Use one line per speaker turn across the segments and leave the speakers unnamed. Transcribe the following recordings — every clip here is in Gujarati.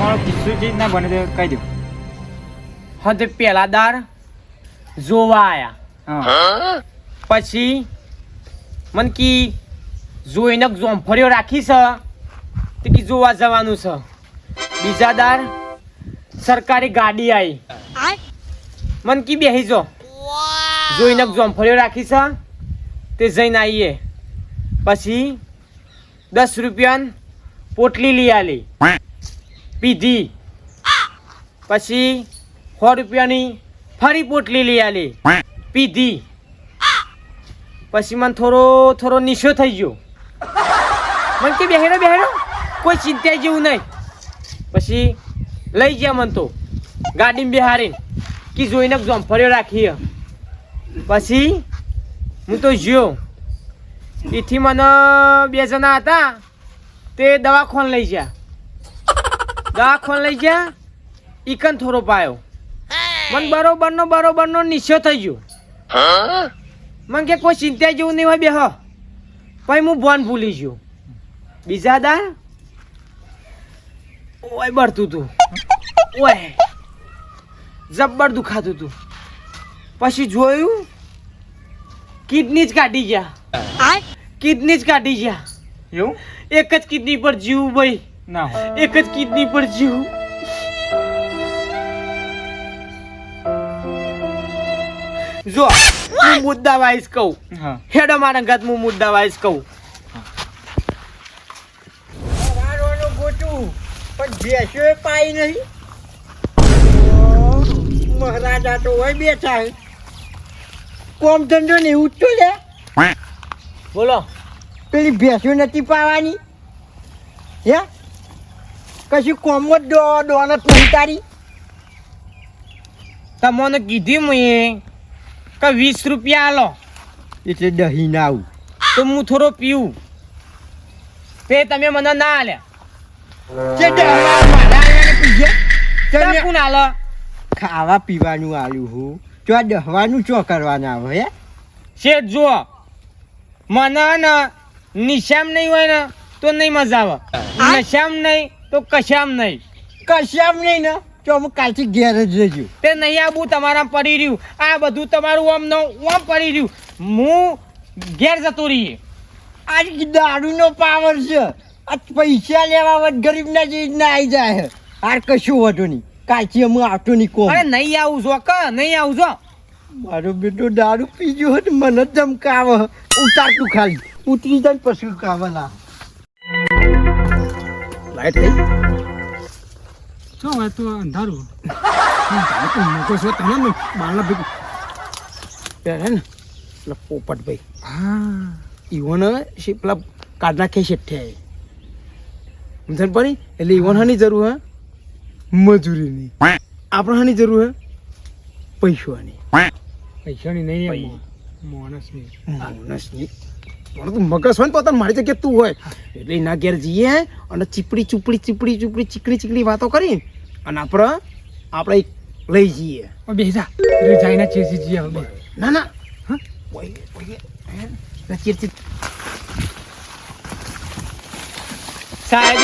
તમારો કિસ્સો જે ના બને તે કહી દો.
હા તે પેલા દાર જોવા આયા. પછી મન કી જોઈને જોમફળીઓ રાખી છે. તે કી જોવા જવાનું છે. બીજા દાર સરકારી ગાડી આવી મન કી બેહી જો. જોઈને જોમફળીઓ રાખી છે. તે જઈને આવીએ પછી દસ રૂપિયાની પોટલી લઈ આલી. પીધી. પછી સો રૂપિયાની ફરી પોટલી લઈ આલી. પીધી. પછી મને થોડો થોડો નિશો થઈ ગયો. મને કે બેહેરો બેહેરો કોઈ ચિંતા જેવું નહીં. પછી લઈ ગયા મને તો. ગાડીમાં બેહારીને કે, જોઈને જોમફળ્યો રાખીએ પછી હું તો જ્યો. એથી મને બે જણા હતા, તે દવાખાન લઈ ગયા. દવાખાન લઈ ગયા. ઈકન થોડો પાયો. મને બરોબરનો બરોબરનો નિશો થઈ ગયો. મને કે કોઈ ચિંતા જેવું નહીં હોય બે હ પછી હું ભોન ભૂલી ગયો. બીજા દા ઓય બળતું તું. ઓય. જબ્બર દુખાતું તું. પછી જોયું કિડની જ કાઢી ગયા. કિડની જ કાઢી ગયા.
એવું?
એક જ કિડની પર જીવ ભાઈ
ના હોય.
એક જ કિડની પર જીવું. જો હું મુદ્દા વાઇઝ કહું. હેડો મારા ઘાત હું મુદ્દા વાઇઝ કહું.
પણ ભેંસો પાઈ નહીં. મહારાજા તો હોય બેઠા. કોમ ધંધો ને એવું જ લે
બોલો
પેલી ભેંસો નથી પાવાની? હે? કશું કોમ જ દો દોનત નહીં તારી?
તમને કીધી મેં કે વીસ રૂપિયા આલો.
એટલે દહીં ના આવું.
તો હું થોડો પીવું. તે તમે મને ના આલ્યા
ખાવા પીવાનું આલ્યું હું. તો આ દહવાનું ચો કરવાના આવે હે?
શેઠ જુઓ. મને ને નિશામ નહીં હોય ને તો નહીં મજા આવે. નિશામ નહીં તો કશામ નહીં.
કશામ નહીં ને? તો અમે કાલથી ઘેર જ રહેજો
તે નહીં આવું તમારા પડી રહ્યું. આ બધું તમારું આમ ન આમ પડી રહ્યું. હું ઘેર જતો રહીએ.
આ દારૂનો પાવર છે. આ પૈસા લેવા વટ ગરીબના જે રીતના આવી જાય. છે આ કશું વાંધો નહીં. કાલથી અમે આવતું નહીં કોમ.
અરે નહીં આવું છો ક નહીં આવું છો
મારો બેટો દારૂ પીજો મને ધમકાવે. ઉતાર તું ખાલી. ઉતરી જાય ને પછી કાવે ના લાઈટ થઈ.
શું હોય તો અંધારું. મોટો છો તમે ને બાળના ભેગું.
ત્યારે ને પેલા પોપટભાઈ.
હા.
ઈવોને શી પેલા કાઢ નાખે છે સમજણ પડી એટલે ઈવોન હાની જરૂર હે? મજૂરીની. આપણે હાની જરૂર હે? પૈસાની.
પૈસાની નહીં માણસની
માણસની પણ તું મગજ હોય ને પોતાને મારી જગ્યાએ તું હોય. એટલે એના ઘેર જઈએ અને ચીપડી ચૂપડી ચીપડી ચૂપડી ચીકડી ચીકડી વાતો કરી અને આપણે આપણે લઈ જઈએ.
બેસા જઈને ચેસી જઈએ હવે
ના ના. હા? ચીર ચીર
સાહેબ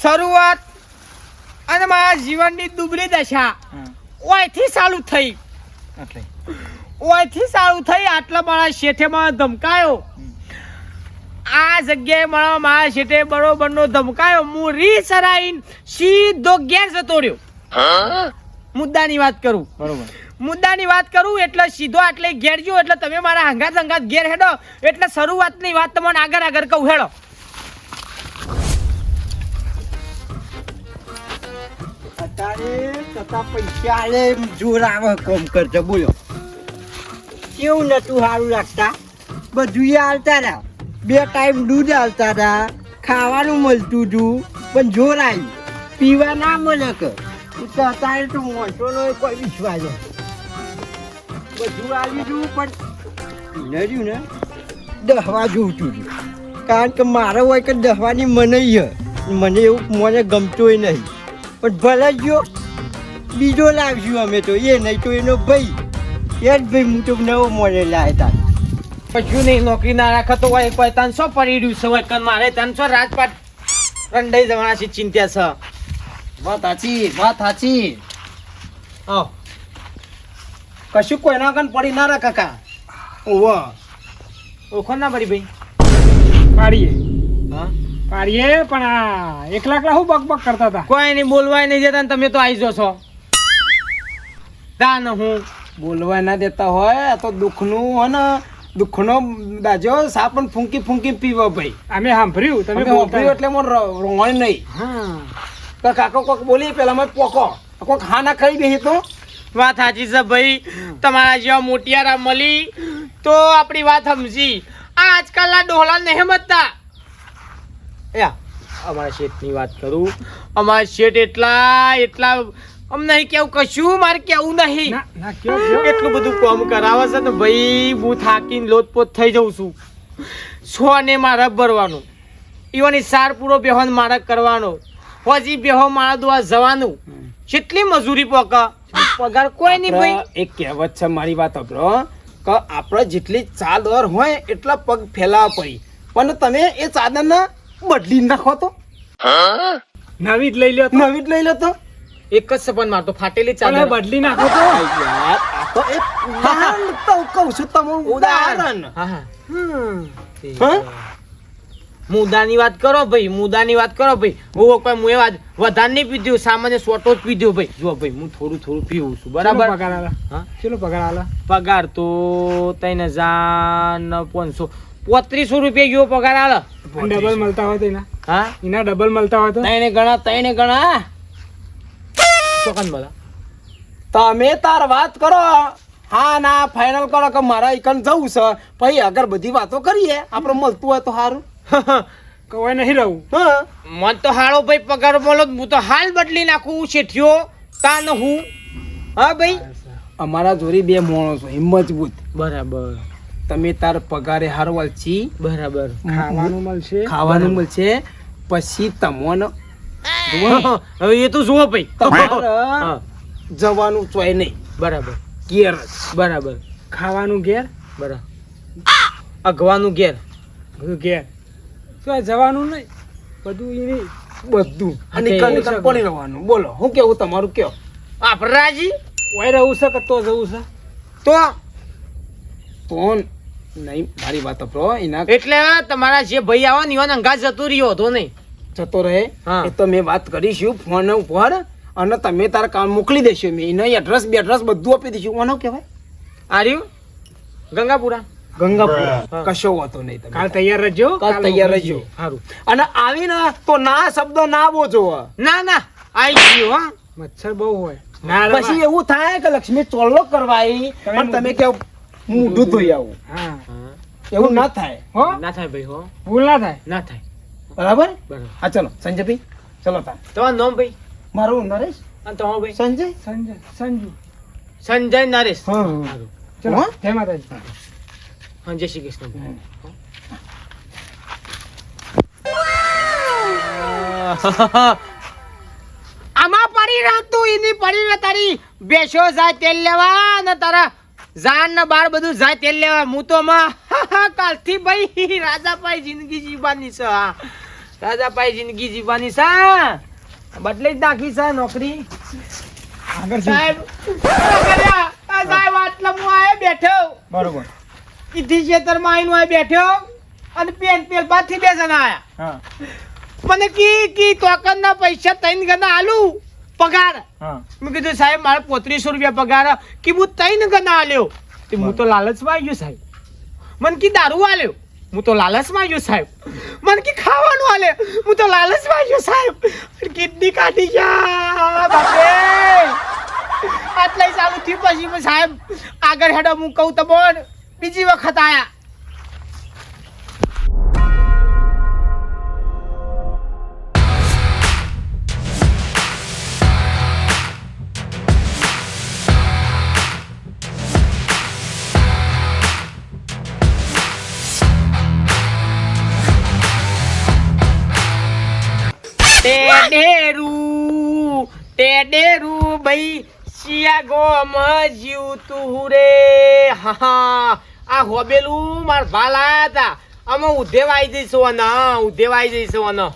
શરૂઆત અને મારા જીવનની દુબળી દશા ઓયથી ચાલુ થઈ.
એટલે.
ઓયથી સારું થઈ આટલા મારા શેઠે મને ધમકાયો. આ જગ્યાએ મારા મારા શેઠે બરોબરનો ધમકાયો. હું રીસરાઈન સીધો ગેર જતો રહ્યો. મુદ્દાની વાત કરું.
બરોબર.
મુદ્દાની વાત કરું એટલે સીધો આટલે ઘેર જો એટલે તમે મારા હંગાત હંગાત ઘેર હેડો. એટલે શરૂઆતની વાત તમને આગળ આગળ કહું હેડો.
અત્યારે તથા પૈસા આલે જોર આવે કોમ કરજો બોલો. કેવું નતું સારું લાગતા? બધું હાલતા રહ્યા. બે ટાઈમ દૂધ હાલતા હતા ખાવાનું મળતું હતું, પણ જોર આવ્યું પીવા ના મળે કે. અત્યારે તો મોસોનો કોઈ વિશ્વાસ. બધું આવી જવું પણ રહ્યું ને, દહવા જોવતું હતું. કારણ કે મારે હોય કે દહવાની મને મને એવું, મને ગમતું નહીં. પણ ભલે જો બીજો લાવશું અમે તો. એ નહીં તો એનો ભાઈ. એ જ ભાઈ હું તો નવો મોડે લાવ્યા હતા
કશું નહીં નોકરી ના રાખતો હોય કોઈ ત્રણસો પડી રહ્યું છે? હોય કન મારે ત્રણસો રાજપાટ રંડાઈ જવાના છે ચિંતા છે.
વાત સાચી વાત સાચી.
આવ.
કશું કોઈના કન પડી ના રાખ કાકા. ઓવો.
ઓખો ના પડી ભાઈ.
પાડીએ.
હા?
પાડીએ પણ આ એકલા એકલા શું બક બક કરતા હતા?
કોઈ નહીં બોલવાય નહીં જતા તમે તો આવી જશો દાન ને હું.
બોલવા ના દેતા હોય તો દુઃખનું હોય ને દુઃખનો દાજો સા પણ ફૂંકી ફૂંકી પીવો ભાઈ.
અમે સાંભળ્યું તમે
સાંભળ્યું એટલે મને રોણ નહીં.
હા.
તો કાકો કોક બોલી પેલા મેં પોકો. કોક હા ના ખાઈ દઈએ તો.
વાત સાચી છે ભાઈ. તમારા જેવા મોટિયારા મળી તો આપણી વાત સમજી. આ આજકાલના ડોહલા નહીં મતતા યા અમારા શેઠની વાત કરું. અમારા શેઠ એટલા એટલા અમ નહીં કેવું કશું મારે કેવું નહીં. એટલું બધું કામ કરાવે છે ને ભાઈ હું થાકીને લોટપોટ થઈ જઉં છું. સો ને મારે ભરવાનું. ઈવાની સાર પૂરો બેહોન મારે કરવાનો. હજી બેહો મારા દ્વારા જવાનું. કેટલી મજૂરી પોક? પગાર કોઈ નહીં ભાઈ.
એક કહેવત છે મારી વાત આપણો કે આપણે જેટલી ચાદર હોય એટલા પગ ફેલાવા પડી. પણ તમે એ ચાદરને બદલી નાખો તો.
નવી જ લઈ લો તો.
નવી જ લઈ લો તો.
એક જ સપન મારતો ફાટેલી ચાલે.
બદલી નાખો તો.
યાર તો એક ઉદાહરણ કહું કહું છું તમને ઉદાહરણ.
હા હા. મુદાની વાત કરો ભાઈ મુદાની વાત કરો ભાઈ. હું કોઈ મુએ વાત વધારે નહીં પીધું સામાન્ય સોટો જ પીધું ભાઈ. જો ભાઈ હું થોડું થોડું પીવું છું બરાબર?
પગાર આલા.
હા?
ચલો પગાર આલા.
પગાર તો ત્રણ હજાર પાંચસો. પોત્રીસો રૂપિયા જેવો પગાર આલા.
ડબલ મળતા હોય તો એના.
હા?
એના ડબલ મળતા હોય તો?
તઈને ગણા તઈને ગણા. ચોકન બોલા.
તમે તાર વાત કરો હા ના ફાઇનલ કરો કે મારા એકન જવું છે. પછી આગળ બધી વાતો કરીએ. આપણે મળતું હોય તો સારું
કવાય નહીં રહું.
હા.
મન તો હાળો ભાઈ પગાર બોલો હું તો હાલ બદલી નાખું શેઠિયો તાન હું. હા ભાઈ?
અમારા જોડી બે માણસો છો મજબૂત
બરાબર.
તમે તાર પગારે હારવાલ છી
બરાબર.
ખાવાનું મળશે.
ખાવાનું મળશે. પછી તમને
હવે એ તો જુઓ ભાઈ.
જવાનું ચોય નહીં.
બરાબર.
ઘેર
બરાબર.
ખાવાનું ઘેર?
બરાબર. અગવાનું ઘેર.
ઘેર. શું જવાનું નહીં? બધું એ નહીં.
બધું. અને કણ. પડી રહેવાનું? બોલો હું કેવું તમારું કયો?
આપરાજી રાજી?
ઓય રહું છે કે તો જવું છે?
તો?
તો નહીં મારી વાત સાંભળો એના
એટલે તમારા જે ભાઈ આવો ને અંગાજ જતો રહ્યો હતો નહીં.
જતો રહે એ તો મેં વાત કરીશું ફોન ઉપર અને તમે તારા કામ મોકલી દેશો મેં. એનો એડ્રેસ બે એડ્રેસ બધું આપી દઈશું. ઓનો કહેવાય?
આર્યું? ગંગાપુરા.
ગંગાપુર. કશો વાતો નહીં તમે.
કાલ તૈયાર રહેજો.
કાલ તૈયાર રહેજો.
સારું
અને આવીને તો ના શબ્દ ના બોજો.
ના ના. આવી ગયો હા.
મચ્છર બહુ હોય.
પછી એવું થાય કે લક્ષ્મી ચોલ્લો કરવા પણ તમે કે મોઢું ધોઈ આવું. એવું ના થાય
હો.
ના થાય ભાઈ હો.
ભૂલ ના થાય.
ના થાય.
બરાબર? હા ચલો. સંજયભાઈ ચલો તાર
તમારું નામ ભાઈ?
મારું નરેશ.
અને તમારું ભાઈ?
સંજય?
સંજય સંજુ.
સંજય નરેશ.
હા
ચલો. જય માતાજી.
હા. જય શ્રી કૃષ્ણ. આમાં પડી રાખ એની પડી રહે તારી. બેસો જાય તેલ લેવા ને તારા જાન ને બાર બધું જાય તેલ લેવા. હું તો માં કાલથી ભાઈ રાજાભાઈ જિંદગી જીવવાની છે હા. રાજાપાઈ જિંદગી જીવવાની સા બદલી જ નાખી સા નોકરી.
આગળ
સાહેબ સાહેબ આટલા હું આયો બેઠો.
બરોબર.
ઈથી ખેતરમાં આવીને હું બેઠો અને પેન પેલ પાછી બે જણા આયા.
હા.
મને કી કી ટોકન ના પૈસા ત્રણ ગણા આલુ? પગાર.
હા.
મેં કીધું સાહેબ મારે પોત્રીસો રૂપિયા પગાર કે હું ત્રણ ગણા આલ્યો. તે હું તો લાલચમાં આવી ગયો સાહેબ. મને કી દારૂ આલ્યો? હું તો લાલચમાં આવ્યો સાહેબ. મને કે ખાવાનું આલે. હું તો લાલચમાં આવ્યો સાહેબ. કિડની કાઢી ગયા. બાપે આટલા ચાલુ થયું પછી સાહેબ આગળ હેડો, હું કહું તો બોલ બીજી વખત આયા. ટેડેરું ભાઈ શિયાગો જીવતું રે. હા આ હોબેલું માર ભાલા હતા. અમે ઉધેવ આવી જઈશું અને ઉધેવ આવી જઈશું અને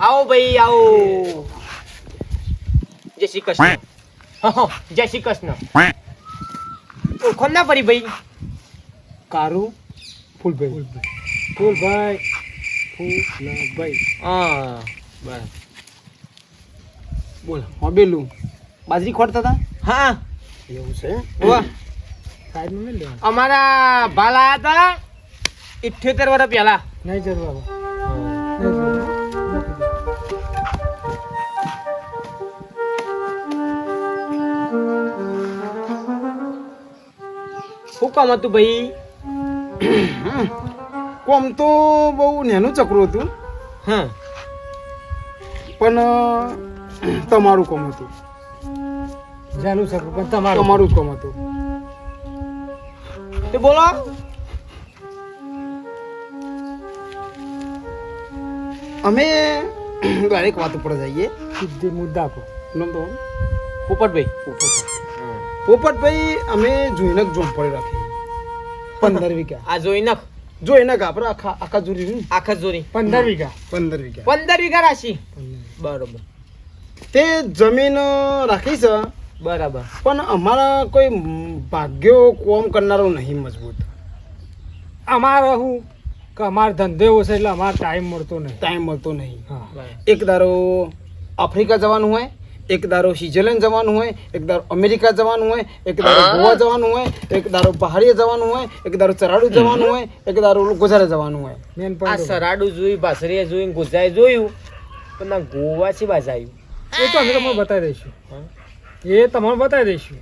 આવો ભાઈ આવો. જય શ્રી કૃષ્ણ. જય શ્રી કૃષ્ણ. ઓળખો ના પડી ભાઈ.
કારું? ફૂલભાઈ. ફૂલભાઈ. ફૂલભાઈ.
હા બરાબર
બોલ હબેલું બાજરી ખોટતા હતા
હા.
એવું છે?
વાહ. અમારા ભાલા હતા ઇઠ્યોતેર વર્ષ પહેલા.
નહીં જરૂર બાબા
શું કામ હતું ભાઈ?
કોમ તો બહુ નેનું ચક્રું હતું.
હા.
પણ તમારું કોમ હતું. જાનું શકું પણ તમારું. તમારું જ કોમ હતું.
તે બોલો.
અમે દરેક વાત ઉપર જઈએ. સીધી મુદ્દા પર. નામ તો
પોપટભાઈ.
પોપટભાઈ અમે જોઈને જ જોમ પડી રાખી. પંદર વીઘા.
આ
જોઈનક. જોઈનક આપણે આખા આખા જોરી
આખા જોરી
પંદર વીઘા. પંદર વીઘા.
પંદર વીઘા રાશી. બરોબર.
તે જમીન રાખી છે.
બરાબર.
પણ અમારા કોઈ ભાગ્યો કોમ કરનારો નહીં મજબૂત.
અમારે હું કે અમારે ધંધો એવો છે એટલે અમારે ટાઈમ મળતો નહીં.
ટાઈમ મળતો નહીં. એક દારો આફ્રિકા જવાનું હોય એક દારો સ્વિટ્ઝરલેન્ડ જવાનું હોય એક દારો અમેરિકા જવાનું હોય એક દારો ગોવા જવાનું હોય એક દારો પહાડીએ જવાનું હોય એક દારો ચરાડુ જવાનું હોય એક દારો ગુજરાત જવાનું હોય.
મેન
આ સરાડું જોયું બાસરીએ જોયું ગુજાએ જોયું પણ આ ગોવા છે બાજુ આવ્યું.
એ તો અમે તમને બતાવી દઈશું. એ તમને બતાવી દઈશું.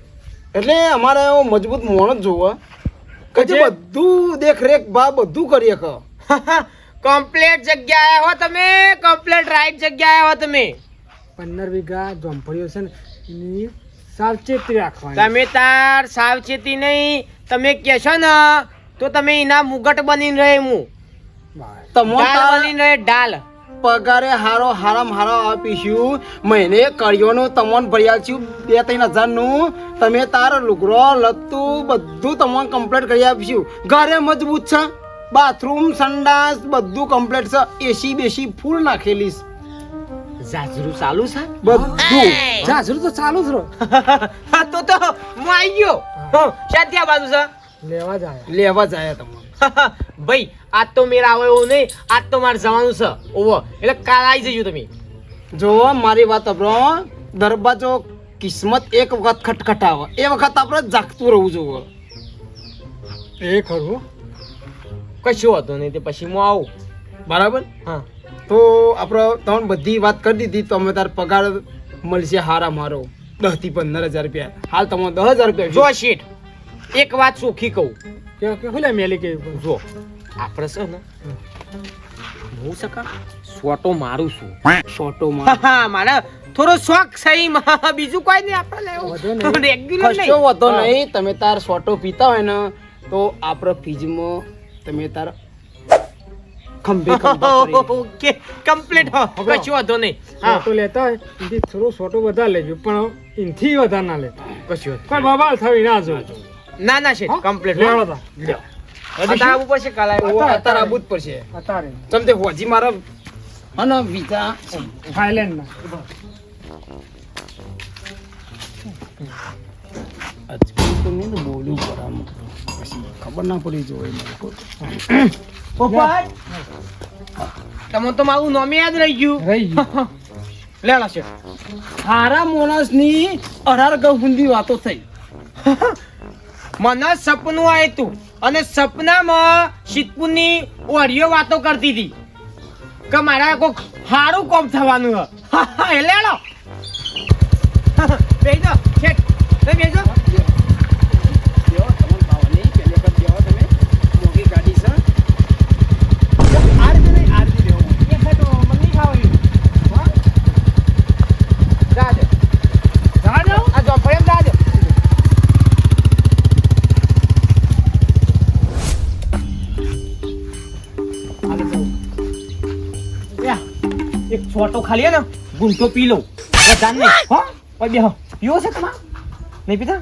એટલે અમારે એવો મજબૂત મોણ જ જોવે. કે જે બધું દેખરેખ બા બધું કરીએ કે
કમ્પ્લેટ જગ્યાએ હો તમે. કમ્પ્લેટ રાઈટ જગ્યાએ હો તમે.
પંદર વીઘા જોંફળીઓ છે ને સાવચેતી રાખવાની.
તમે તાર સાવચેતી નહીં. તમે કહેશો ને તો તમે એના મુગટ બનીને રહે હું.
બસ.
તમો
ડાલ બનીને રહે ડાલ
પગારે હારો હારામ હારો આપીશું. મહિને કરિયોનું તમોન ભર્યા છું બે ત્રણ હજારનું. તમે તાર લુગરો લતું બધું તમોન કમ્પ્લીટ કરી આપીશું. ઘરે મજબૂત છે. બાથરૂમ સંડાસ બધું કમ્પ્લીટ છે. એસી બેસી ફૂલ નાખેલી છે.
જાજરું ચાલુ છે?
બધું.
જાજરૂ તો ચાલુ જ રહો.
હા તો તો હું આવી ગયો. હં, શાંતિ આ બાજુ છે.
લેવા જાય
લેવા જાય તમને.
ભાઈ આજ તો મેરા આવે એવું નહીં આજ તો મારે જવાનું છે. ઓવો એટલે કાલ આવી જજો તમે.
જો મારી વાત આપણો દરવાજો કિસ્મત એક વખત ખટખટાવે એ વખત આપણે જાગતું રહેવું જોઈએ.
એ ખરું.
કશું હતું નહીં તે પછી હું આવું.
બરાબર?
હા.
તો આપણે તમને બધી વાત કરી દીધી તો અમે તાર પગાર મળશે હારા મારો. દસથી પંદર હજાર રૂપિયા. હાલ તમે દસ હજાર રૂપિયા
જો શેઠ એક વાત સુખી કહું.
કે કે હુલે મેલી કે
જો આપણે છે ને હું સકા સોટો મારું છું.
શોર્ટો
હા, મારા. થોડો શોખ સહી બીજું કોઈ નહીં આપણે લેવું
નહીં.
રેગ્યુલર
કશો વધો
નહીં
નહીં. તમે તાર સોટો પીતા હોય ને તો આપણે ફ્રીજમાં તમે તાર ખંભે.
ઓકે કમ્પ્લીટ હો કશું વાંધો નહીં. હા.
ફોટો લેતા હોય થોડો ફોટો વધારે લેજો પણ એનથી વધારે ના લેતા
કશું
પણ બબાલ થવી ના જો
ના ના છે કમ્પ્લીટ
લેવા તા
અત્યારે આવવું પડશે કાલે?
ઓ, અત્યારે આબુ પર છે
અતારે.
ચમ તે હોજી મારા અને વિઝા
થાઈલેન્ડ ના
આજકાલ તો મેં તો બોલ્યું પર આમ પછી ખબર ના પડી જોઈએ મને
પોપટ તમે તો મારું નામ યાદ રહી ગયું.
રહી ગયું.
લેલા હારા
સારા માણસની અઢાર ગહુંદી વાતો થઈ.
મને સપનું આવ્યું તું. અને સપનામાં શીતપુરની ઓરિયો વાતો કરતી હતી કે મારા કોક સારું કોમ થવાનું હ. એટલે બેસો બેજો છોટો ખાલી હે ને, ગુંઠો પી લઉં. વધારે નહીં. હો? ઓય બેહો. પીવો છે તમારે? નહીં પીતા?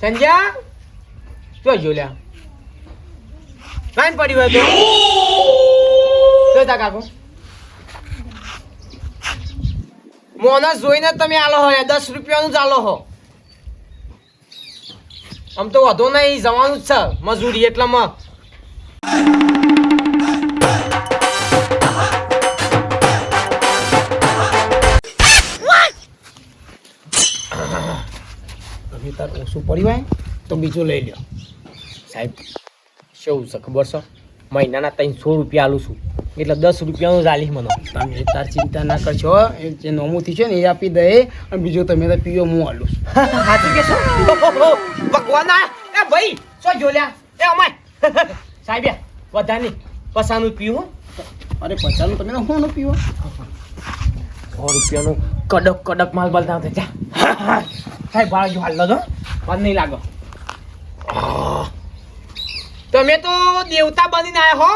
સંજ્યા શું જો લ્યા? કાંઈ પડી હોય તો? કઈ તા કાકો? મોના જોઈને તમે આલો હોય દસ રૂપિયાનું જ આલો હો. આમ તો વધુ નહીં, જવાનું જ છે. મજૂરી એટલામાં
તમે તાર ઓછું પડ્યું હોય તો બીજું લઈ લ્યો
સાહેબ શું છે ખબર છે મહિનાના ત્રણસો રૂપિયા આલું છું એટલે દસ રૂપિયાનું ચાલી મને
તમે તાર ચિંતા ના કરશો એ જે નોમુથી છે ને એ આપી દે અને બીજું તમે તો પીવો હું આલું છું
સાચું કે શું ભગવાન આ એ ભાઈ શું જોલ્યા એ અમાય સાહેબ વધારે પસાનું પીવું?
અરે પચાસનું તમે હું પીવો?
સો રૂપિયાનું કડક કડક માલ બલતા હતા જા. સાહેબ ભાડા જો હાલ દો મને નહીં લાગો. તમે તો દેવતા બનીને આયા હો.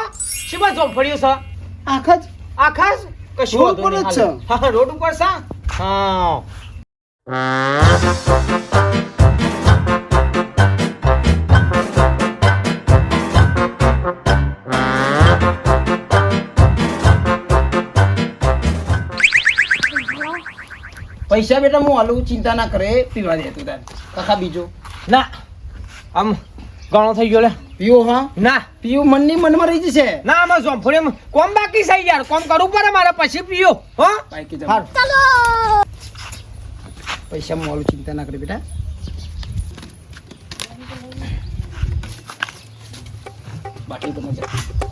શું બસ જોફળ્યું છે?
આખા જ?
આખા જ? કશું
રોડ ઉપર જ છે.
હા રોડ ઉપર છે? હા.
પૈસા બેટા હું હાલું ચિંતા ના કરે પીવા દે તું તારે. કાકા બીજો.
ના આમ ઘણો થઈ ગયો લે.
પીવો હા?
ના.
પીવું મનની મનમાં રહી જશે.
ના આમાં જોફળી કોમ બાકી છે યાર? કોમ કરવું પડે મારે પછી પીયો હો?
બાકી
હારું.
પૈસા હું હાલું ચિંતા ના કરે બેટા. બાકી તો જાઓ.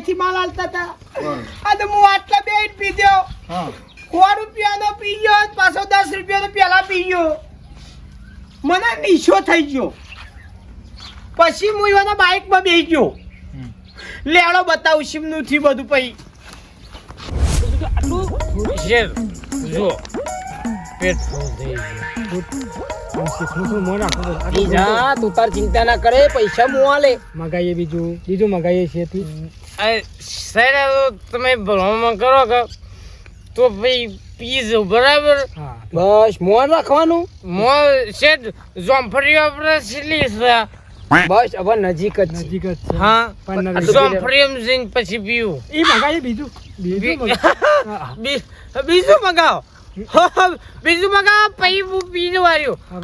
અંદર માલ આલતા હતા અને હું આટલા બે
હા.
સો રૂપિયાનો પી ગયો પાછો દસ રૂપિયાનો પેલા પી ગયો. મને નીશો થઈ ગયો. પછી હું એના બાઇકમાં બેસી ગયો. લેડો બતાવું શિમનું થી બધું પછી. જો પેટ
છું છું.
તું તાર ચિંતા ના કરે પૈસા મુવા આલે.
મગાઈએ બીજું બીજું મગાઈએ છીએ તું.
સાહેબ તમે ભણવામાં કરો કે તો ભાઈ પીઝ બરાબર?
બસ મોન રાખવાનું?
મો છે જોમફળી આપણે સિલી છે
બસ હવે નજીક જ
નજીક જ છે.
હા
પણ
જોમફળી એમ જઈને પછી પીવું.
એ મગાવી બીજું. બીજું
મગાવો. બીજું મગાવો. પછી હું પીને વાર્યું
હા,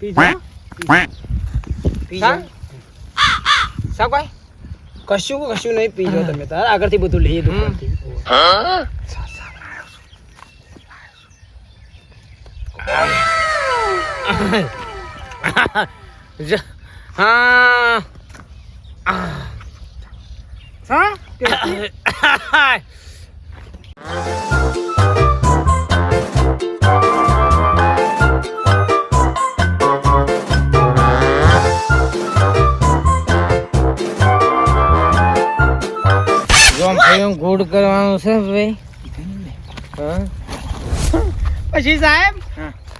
પીઝા? પીઝા.
સા કોઈ?
કશું કશું નહીં પી લો તમે તાર આગળથી બધું લઈએ દુકાનથી.
હા.
હા?
જોમફળી ગુડ કરવાનું છે ભાઈ. પછી સાહેબ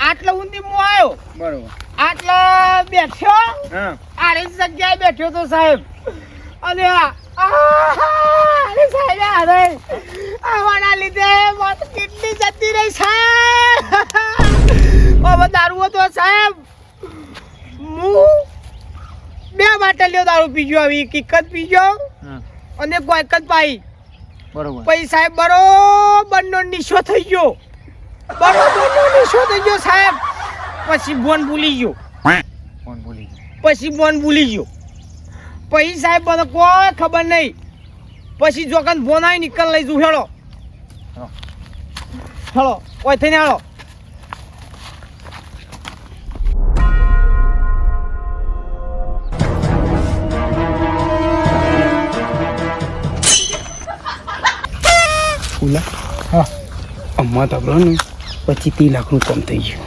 આટલો ઊંધી હું આવ્યો?
બરોબર.
આટલા બેઠ્યો આરે જગ્યાએ બેઠ્યો તો સાહેબ. અને! અરે સાહેબ અરે આવવાના લીધે મત કેટલી જતી રહી સાહેબ. હવે દારૂ હતો સાહેબ. હું બે બાટલીઓ દારૂ પીજો આવી કિક્કત પીજો. અને ગોયકત પાઈ.
બરોબર.
પછી સાહેબ બરોબર નો નિશો થઈ ગયો. બરોબરનો નિશો થઈ ગયો સાહેબ. પછી બોન ભૂલી ગયો. પછી બોન ભૂલી ગયો. પછી સાહેબ બધો કોઈ ખબર નહીં. પછી જોકન બોન આવી નીકળ લઈ જુ હેળો. હેળો ઓય થઈને હેળો.
તબલો ને પછી ત્રીસ લાખનું કામ થઈ ગયું.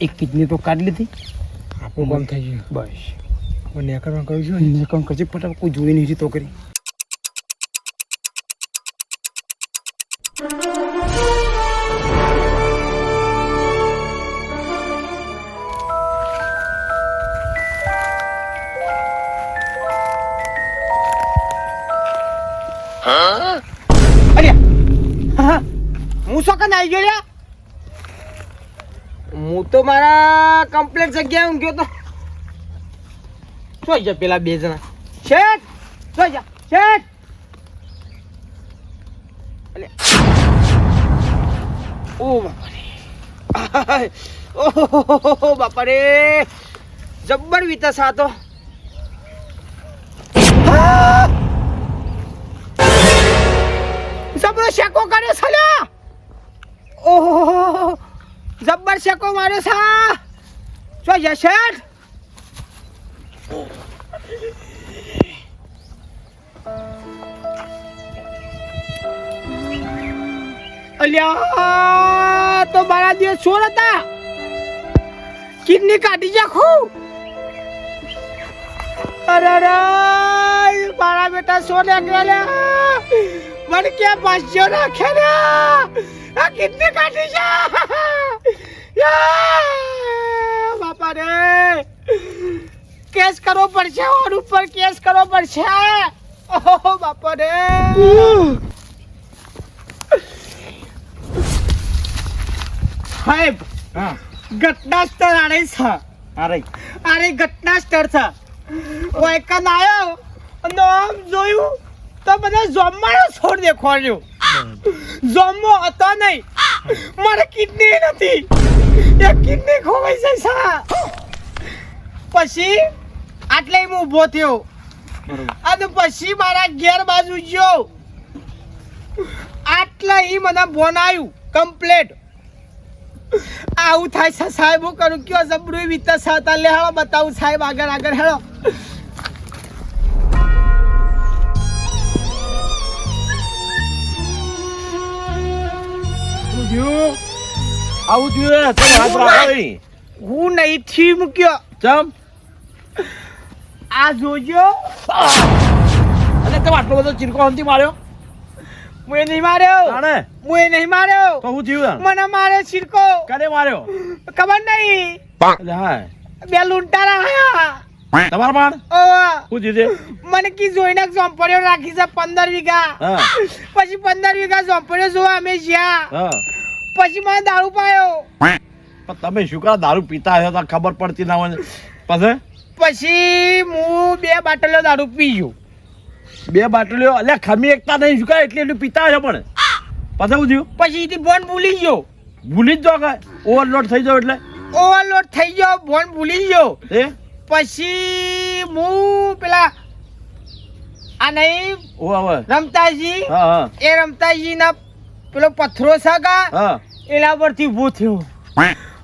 એક કિડની તો કાઢી લીધી.
આપણું કામ થઈ ગયું.
બસ.
હવે નેકરવાનું કહ્યું છું ને
કરજે ફટાફટ કોઈ જોઈ નહીં તો કરી.
આવી ગયો હું તો મારા કમ્પ્લેટ જગ્યાએ ઊંઘ્યો તો. સોઈ જા પેલા બે જણા. શેઠ સોઈ જા, શેઠ. ઓ બાપા રે ઓહો બાપા રે જબ્બર વિતા સાતો તો. શેકો કર્યો છે લ્યા ઓહો, જબ્બર શેકો માર્યો સા. શું યશર અલ્યા, તો મારા દિવસ ચોર હતા. કિડની કાઢી નાખું. અરે અરે, મારા બેટા ચોર નીકળ્યા મને કે પાછો નાખ્યા આ કિડની કાઢી છે? બાપા રે કેસ કરવો પડશે ઓર ઉપર કેસ કરવો પડશે. ઓહો બાપા રે સાહેબ
હા.
ઘટના સ્થળ આરે છે.
અરે
આરે ઘટના સ્થળ છે. ઓયકન આયો. અને આમ જોયું તો મને જોમવાનો છોડ દેખાડ્યો જોમો હતો નહીં. મારે કિડની નથી. એક કિડની ખોવાઈ જાય સા પછી આટલે હું ઊભો થયો. અને પછી મારા ઘેર બાજુ ગયો. આટલા ઈ મને ફોન કમ્પ્લેટ આવું થાય છે સાહેબ, હું કરું, કયો જબરું વિતસ સાતા લે હેળો બતાવું સાહેબ આગળ આગળ હેળો
આવું હાથ રાખો
હું નહીં. થી મૂક્યો.
ચમ?
આ જોજો.
અને તમે આટલો બધો ચિરકો હંતી માર્યો?
હું એ નહીં માર્યો.
તાણે
હું એ નહીં માર્યો.
તો હું થયું
મને માર્યો છીરકો
કને માર્યો?
ખબર નહીં.
એટલે હા
બે લૂંટારા આયા.
તમારા પાણ
ઓવા.
શું
મને કી જોઈને ઝોંપડીઓ રાખી છે પંદર વીઘા. પછી પંદર વીઘા ઝોંપડીઓ જોવા અમે જ્યાં.
હા.
પછી મને દારૂ પાયો.
પણ તમે શું કરો? દારૂ પીતા હશો તો ખબર પડતી ના હોય. પછી?
પછી હું બે બાટલો દારૂ પી ગયો.
બે બાટલીઓ? એટલે ખમી એકતા નહીં. શું કાંઈ? એટલી એટલું પીતા હશો પણ. પછી શું થયું?
પછી એથી ફોન ભૂલી ગયો.
ભૂલી જ જાવ ઓવરલોડ થઈ જાવ એટલે.
ઓવરલોડ થઈ ગયો ફોન ભૂલી ગયો.
એ?
પછી હું પેલા આ નહીં રમતાજી
હા હા.
એ રમતાજી ના પેલો પથ્થરો સાગા
હા.
એના પરથી ઊભો થયો.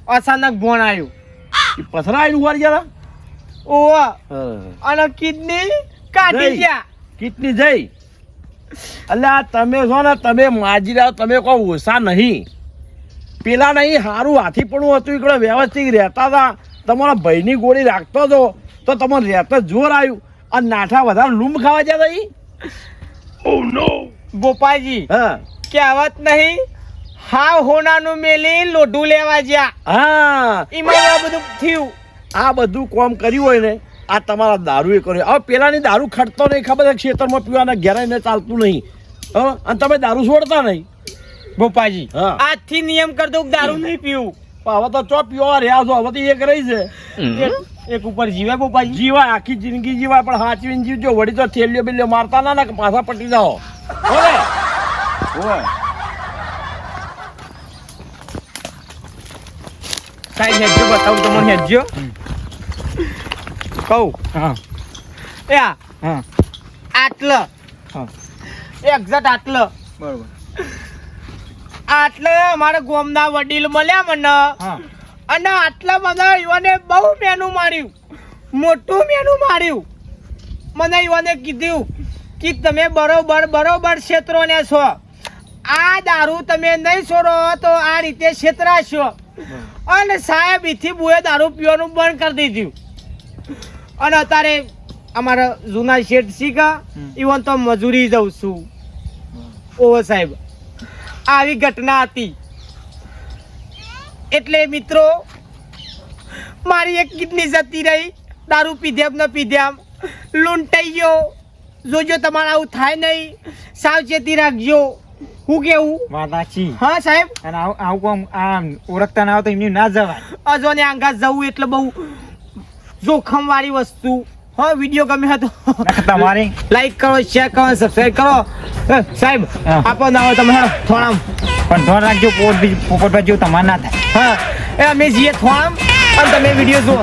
અચાનક બોન આવ્યું
પથરા આવીને ઉવારી ગયા
ઓવા અને કિડની કાઢી. ગયા.
કિડની જઈ આ તમે છો ને તમે માજી રહ્યા તમે કોઈ ઓછા નહીં. પેલા નહીં સારું હાથી પણ હતું એકડે વ્યવસ્થિત રહેતા હતા. તમારા ભાઈની ગોળી રાખતો હતો તો તમારે રહેતા જોર આવ્યું અને નાઠા વધારે લૂમ ખાવા જતા ઓ નો
ગોપાલજી
હા.
કહેવત નહીં. હા હોનાનું મેલી લોઢું લેવા જ્યાં.
હા.
એમાં આ બધું થયું.
આ બધું કોમ કર્યું હોય ને આ તમારા દારૂએ કર્યું. હવે પેલાની દારૂ ખટતો નહીં ખબર છે? ખેતરમાં પીવાના ઘેરાઈને ચાલતું નહીં. હા? અને તમે દારૂ છોડતા નહીં.
ભોપાજી
હા.
આજથી નિયમ કરતો દઉં દારૂ નહીં પીવું.
હવે તો ચો પીવા રહ્યા છો? હવે તો એક રહી છે.
એક- એક ઉપર જીવે ભોપાજી
જીવાય આખી જિંદગી જીવાય પણ હાચવીને જીવજો. વળી તો થેલીઓ બેલીઓ મારતા ના ને પાછા પટી જાઓ. ઓય
સાહેબ હેડજો બતાવું તમને હેડજો કહું?
હા.
એ
હા.
આટલો.
હા.
એક્ઝેક્ટ આટલો.
બરોબર.
આટલે અમારા ગોમના વડીલ મળ્યા મને. અને આટલા બધા યુવાને બહુ મેનું માર્યું. મોટું મેનું માર્યું. મને યુવાને કીધું કે તમે બરોબર બરોબર ક્ષેત્રોને છો. આ દારૂ તમે નહીં છોડો તો આ રીતે છેતરાશો. અને સાહેબ એથી બુએ દારૂ પીવાનું બંધ કરી દીધું. અને અત્યારે અમારા જૂના શેઠ શીખા ઇવન તો મજૂરી જઉં છું. ઓહો સાહેબ આવી ઘટના હતી. એટલે મિત્રો મારી એક કિડની જતી રહી દારૂ પીધેમ ન પીધેમ લૂંટાઈ ગયો. જોજો તમારે આવું થાય નહીં સાવચેતી રાખજો. હું કેવું?
વાત
હા સાહેબ?
અને આવું કોમ આમ ઓળખતા ના હોય તો એમની ના જવાય.
અજોને આંગા જવું એટલે બહુ જોખમ વાળી વસ્તુ. હા વીડિયો ગમે હતો
તમારે
લાઈક કરો શેર કરો સબસ્ક્રાઇબ કરો. સાહેબ આપો ના હોય તમે થોડા
પણ ધોન રાખજો પોટ બી પોપટ જેવું તમારે ના થાય.
હા એ અમે જઈએ થોડામ. અને તમે વીડિયો જુઓ.